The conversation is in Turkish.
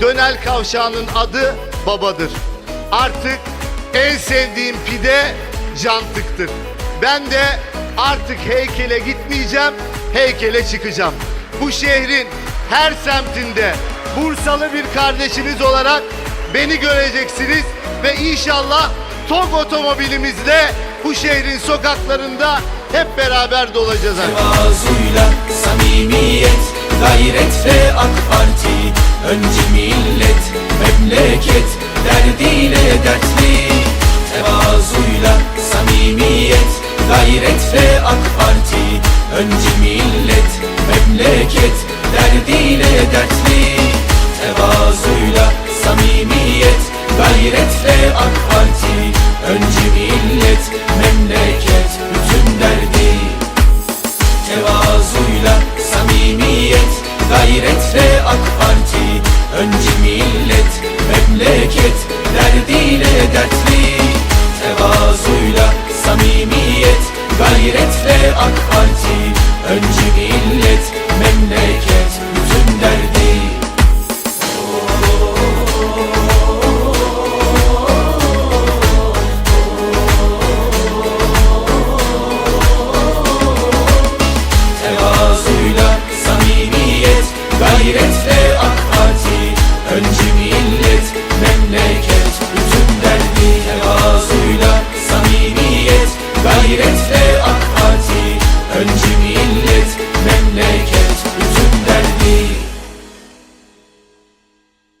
Dönel Kavşağı'nın adı babadır. Artık en sevdiğim pide cantıktır. Ben de artık heykele gitmeyeceğim, heykele çıkacağım. Bu şehrin her semtinde Bursalı bir kardeşiniz olarak beni göreceksiniz ve inşallah TOG otomobilimizle bu şehrin sokaklarında hep beraber dolacağız. Tevazuyla samimiyet Gayretle AK Parti. Önce millet, memleket Derdiyle dertli. Tevazuyla samimiyet Gayretle AK Parti. Önce millet, memleket Derdiyle dertli. Tevazuyla samimiyet Gayretle AK Parti. Önce millet, memleket Bütün derdi. Tevazuyla samimiyet Gayretle akar